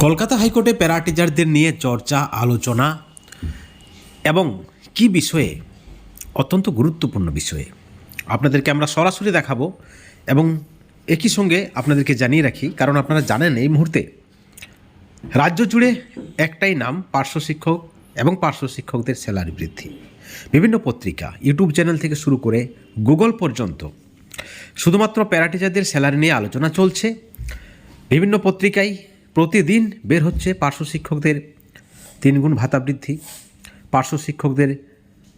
কলকাতা হাইকোর্টে প্যারা টিচারদের নিয়ে চর্চা, আলোচনা এবং কি বিষয়ে? অত্যন্ত গুরুত্বপূর্ণ বিষয়ে। আপনাদেরকে আমরা সরাসরি দেখাবো এবং একই সঙ্গে আপনাদেরকে জানিয়ে রাখি, কারণ আপনারা জানেন এই মুহূর্তে রাজ্য জুড়ে একটাই নাম, পার্শ্ব শিক্ষক এবং পার্শ্ব শিক্ষকদের স্যালারি বৃদ্ধি। বিভিন্ন পত্রিকা, ইউটিউব চ্যানেল থেকে শুরু করে গুগল পর্যন্ত শুধুমাত্র প্যারাটিচারদের স্যালারি নিয়ে আলোচনা চলছে। বিভিন্ন পত্রিকায় প্রতিদিন বের হচ্ছে পার্শ্ব শিক্ষকদের তিনগুণ ভাতা বৃদ্ধি পার্শ্ব শিক্ষকদের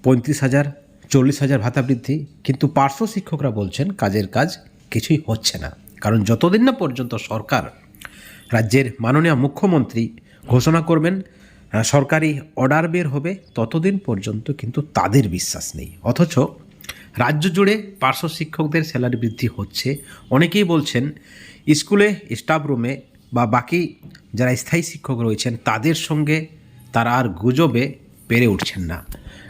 পঁয়ত্রিশ হাজার, চল্লিশ হাজার ভাতা বৃদ্ধি কিন্তু পার্শ্ব শিক্ষকরা বলছেন কাজের কাজ কিছুই হচ্ছে না। কারণ যতদিন না পর্যন্ত সরকার রাজ্যের মাননীয় মুখ্যমন্ত্রী ঘোষণা করবেন সরকারি অর্ডার বের হবে, ততদিন পর্যন্ত কিন্তু তাদের বিশ্বাস নেই। অথচ রাজ্য জুড়ে পার্শ্ব শিক্ষকদের স্যালারি বৃদ্ধি হচ্ছে। অনেকেই বলছেন, স্কুলে, স্টাফ রুমে বা বাকি যারা স্থায়ী শিক্ষক রয়েছেন, তাদের সঙ্গে তারা আর গুজবে পেরে উঠছেন না।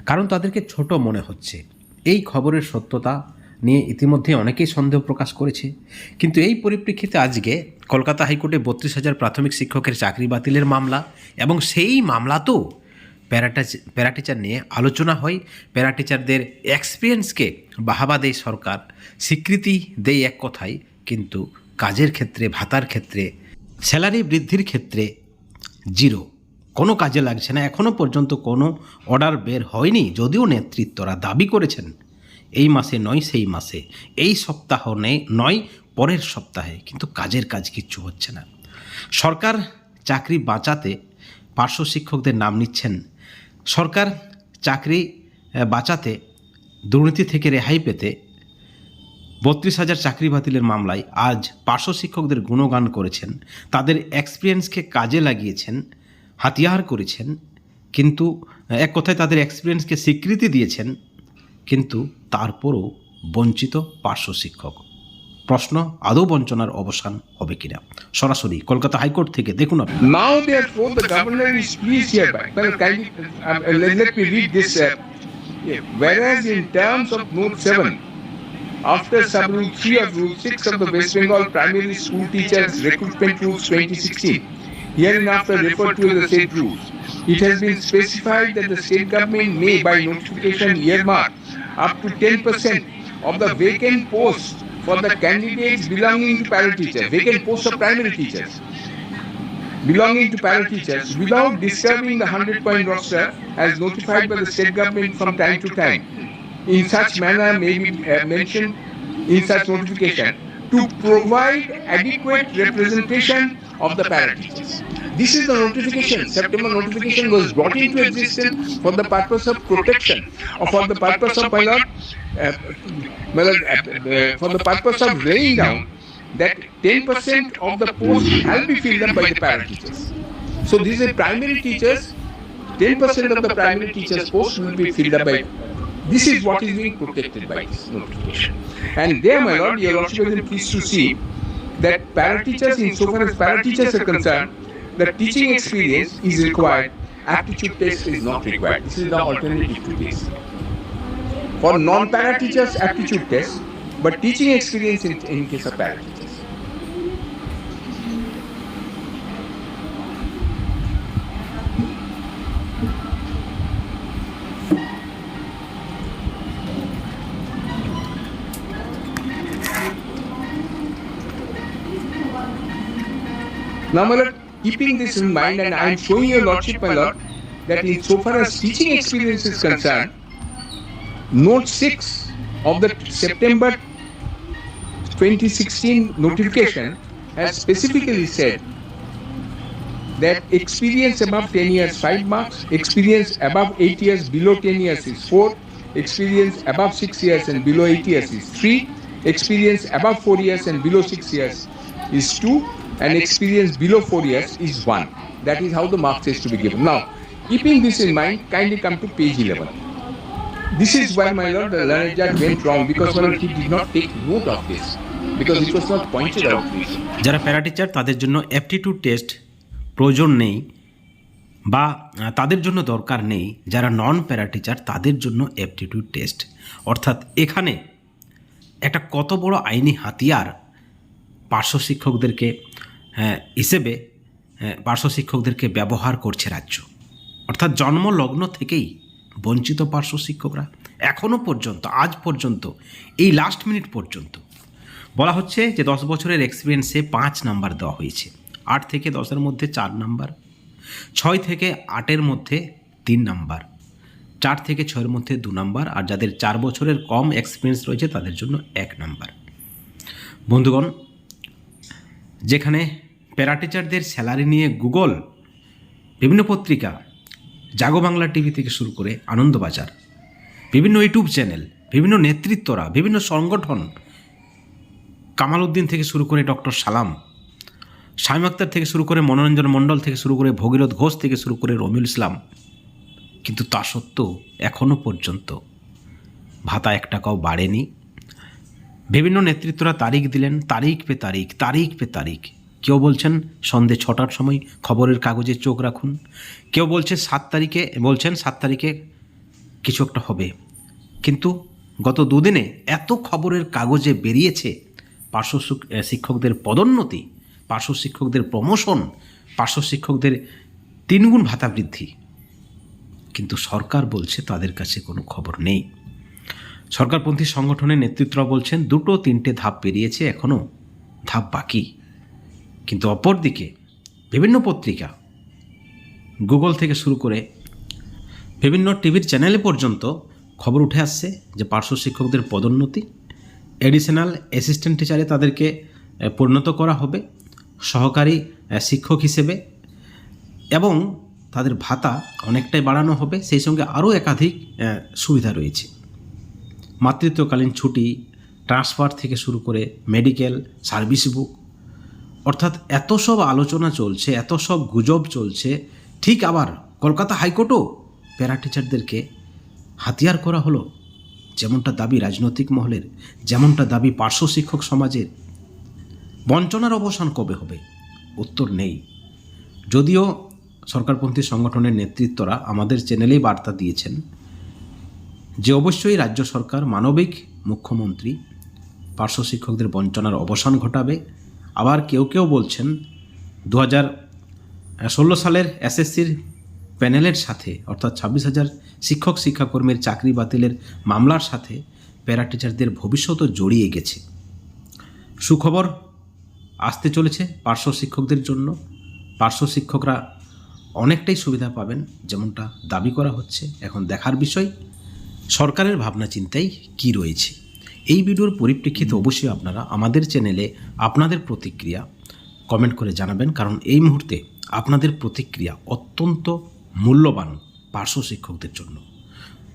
কারণ তাদেরকে ছোট মনে হচ্ছে। এই খবরের সত্যতা নিয়ে ইতিমধ্যে অনেকেই সন্দেহ প্রকাশ করেছে। কিন্তু এই পরিপ্রেক্ষিতে আজকে কলকাতা হাইকোর্টে বত্রিশ হাজার প্রাথমিক শিক্ষকের চাকরি বাতিলের মামলা এবং সেই মামলাতেও প্যারাটাচ, প্যারাটিচার নিয়ে আলোচনা হয়। প্যারাটিচারদের এক্সপিরিয়েন্সকে বাহাবা দেয় সরকার, স্বীকৃতি দেয় এক কথায়, কিন্তু কাজের ক্ষেত্রে, ভাতার ক্ষেত্রে স্যালারি বৃদ্ধির ক্ষেত্রে জিরো। কোনো কাজে লাগছে না। এখনও পর্যন্ত কোনো অর্ডার বের হয়নি, যদিও নেতৃত্বরা দাবি করেছেন, এই মাসে নয়, সেই মাসে। এই সপ্তাহ নেই নয়, পরের সপ্তাহে। কিন্তু কাজের কাজ কিচ্ছু হচ্ছে না। সরকার চাকরি বাঁচাতে পার্শ্ব শিক্ষকদের নাম নিচ্ছেন। সরকার চাকরি বাঁচাতে দুর্নীতি থেকে রেহাই পেতে বত্রিশ হাজার চাকরি বাতিলের মামলায় আজ পার্শ্ব শিক্ষকদের গুণগান করেছেন। তাদের এক্সপিরিয়েন্সকে কাজে লাগিয়েছেন হাতিয়ার করেছেন কিন্তু এক কথায় তাদের এক্সপিরিয়েন্সকে স্বীকৃতি দিয়েছেন কিন্তু তারপরও বঞ্চিত পার্শ্ব শিক্ষক। প্রশ্ন আদৌ বঞ্চনার অবসান হবে কিনা? সরাসরি কলকাতা হাইকোর্ট থেকে দেখুন um, uh. Whereas, in terms of Note 7, after Sub-Rule 3 of Rule 6 of the West Bengal Primary School Teachers Recruitment Rules 2016, hereinafter referred to as the state rules, it has been specified that the state government may, by notification, earmark up to 10% of the vacant posts for the candidates belonging to para teachers, vacant posts of primary teachers. Belonging to para teachers without disturbing the 100 point roster as notified by the state government from time to time. In such manner may be mentioned in such notification to provide adequate representation of the para teachers. This is the notification. September notification was brought into existence for the purpose of protection or for the purpose of, uh, uh, for the purpose of laying down that 10% of the post shall be filled up by the para teachers. So these are primary teachers, 10% of the primary teachers post will be filled up by this is what is being protected by this notification. And there, my lord, you are also very pleased to see that para teachers, insofar as para teachers are concerned, the teaching experience is required, aptitude test is not required. This is the alternative to this. For non-para teachers, aptitude test, but teaching experience in, in case of para teachers. Now, my lord, keeping this in mind, and I am showing your lordship, my lord, that in so far as teaching experience is concerned, note 6 of the September 2016 notification has specifically said that experience above 10 years 5 marks, experience above 8 years below 10 years is 4, experience above 6 years and below 8 years is 3, experience above 4 years and below 6 years is 2, and experience below 4 years is 1. That is how the marks is to be given. Now, keeping this in mind, kindly come to page 11. This is why, my lord, the learned judge went wrong because, my lord, he did not take note of this because it was not pointed out to him. যারা para teacher তাদের জন্য aptitude test প্রয়োজন নেই বা তাদের জন্য দরকার নেই যারা নন প্যারাটিচার তাদের জন্য অ্যাপটিটিউড টেস্ট অর্থাৎ এখানে একটা কত বড় আইনি হাতিয়ার পার্শ্ব শিক্ষকদেরকে হ্যাঁ, হিসেবে পার্শ্ব শিক্ষকদেরকে ব্যবহার করছে রাজ্য। অর্থাৎ জন্মলগ্ন থেকেই বঞ্চিত পার্শ্ব শিক্ষকরা এখনও পর্যন্ত, আজ পর্যন্ত, এই লাস্ট মিনিট পর্যন্ত। বলা হচ্ছে যে দশ বছরের এক্সপিরিয়েন্সে পাঁচ নাম্বার দেওয়া হয়েছে। আট থেকে দশের মধ্যে চার নাম্বার, ছয় থেকে আটের মধ্যে তিন নাম্বার, চার থেকে ছয়ের মধ্যে দু নাম্বার, আর যাদের চার বছরের কম এক্সপিরিয়েন্স রয়েছে তাদের জন্য এক নাম্বার। বন্ধুগণ, যেখানে প্যারা টিচারদের স্যালারি নিয়ে গুগল বিভিন্ন পত্রিকা, জাগো বাংলা টিভি থেকে শুরু করে আনন্দবাজার, বিভিন্ন ইউটিউব চ্যানেল, বিভিন্ন নেতৃত্বরা, বিভিন্ন সংগঠন কামাল উদ্দিন থেকে শুরু করে ডক্টর সালাম, শামিম আক্তার থেকে শুরু করে মনোরঞ্জন মণ্ডল থেকে শুরু করে ভগীরথ ঘোষ থেকে শুরু করে রমিউল ইসলাম। কিন্তু তা সত্ত্বেও এখনও পর্যন্ত ভাতা এক টাকাও বাড়েনি। বিভিন্ন নেতৃত্বরা তারিখ দিলেন, তারিখ পে তারিখ তারিখ পে তারিখ। কেউ বলছেন সন্ধে ছটার সময় খবরের কাগজে চোখ রাখুন। কেউ বলছে সাত তারিখে, বলছেন সাত তারিখে কিছু একটা হবে। কিন্তু গত দুদিনে এত খবরের কাগজে বেরিয়েছে, পার্শ্ব শিক্ষকদের পদোন্নতি, পার্শ্ব শিক্ষকদের প্রমোশন, পার্শ্ব শিক্ষকদের তিনগুণ ভাতা বৃদ্ধি। কিন্তু সরকার বলছে তাদের কাছে কোনো খবর নেই। সরকারপন্থী সংগঠনের নেতৃত্বরা বলছেন দুটো তিনটে ধাপ পেরিয়েছে এখনও ধাপ বাকি। কিন্তু অপরদিকে বিভিন্ন পত্রিকা গুগল থেকে শুরু করে বিভিন্ন টিভির চ্যানেলে পর্যন্ত খবর উঠে আসছে যে পার্শ্ব শিক্ষকদের পদোন্নতি এডিশনাল অ্যাসিস্ট্যান্ট টিচারে তাদেরকে পরিণত করা হবে, সহকারী শিক্ষক হিসেবে এবং তাদের ভাতা অনেকটাই বাড়ানো হবে, সেই সঙ্গে আরও একাধিক সুবিধা রয়েছে। মাতৃত্বকালীন ছুটি ট্রান্সফার থেকে শুরু করে মেডিকেল সার্ভিস বুক অর্থাৎ এত সব আলোচনা চলছে, এত সব গুজব চলছে, ঠিক আবার কলকাতা হাইকোর্টও প্যারা টিচারদেরকে হাতিয়ার করা হলো। যেমনটা দাবি রাজনৈতিক মহলের, যেমনটা দাবি পার্শ্ব শিক্ষক সমাজের। বঞ্চনার অবসান কবে হবে? উত্তর নেই। যদিও সরকারপন্থী সংগঠনের নেতৃত্বরা আমাদের চ্যানেলেই বার্তা দিয়েছেন যে অবশ্যই রাজ্য সরকার মানবিক মুখ্যমন্ত্রী, পার্শ্ব শিক্ষকদের বঞ্চনার অবসান ঘটাবে। আবার কেউ কেউ বলছেন দু হাজার ষোলো সালের এসএসসির প্যানেলের সাথে, অর্থাৎ ছাব্বিশ হাজার শিক্ষক শিক্ষাকর্মীর চাকরি বাতিলের মামলার সাথে প্যারা টিচারদের ভবিষ্যতও জড়িয়ে গেছে। সুখবর আসতে চলেছে পার্শ্ব শিক্ষকদের জন্য। পার্শ্ব শিক্ষকরা অনেকটাই সুবিধা পাবেন যেমনটা দাবি করা হচ্ছে। এখন দেখার বিষয়, সরকারের ভাবনা চিন্তায় কি রয়েছে? এই ভিডিওর পরিপ্রেক্ষিতে অবশ্যই আপনারা আমাদের চ্যানেলে আপনাদের প্রতিক্রিয়া কমেন্ট করে জানাবেন, কারণ এই মুহূর্তে আপনাদের প্রতিক্রিয়া অত্যন্ত মূল্যবান পার্শ্ব শিক্ষকদের জন্য।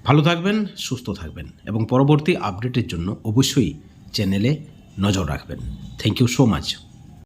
ভালো থাকবেন, সুস্থ থাকবেন, এবং পরবর্তী আপডেটের জন্য অবশ্যই চ্যানেলে নজর রাখবেন। Thank you so much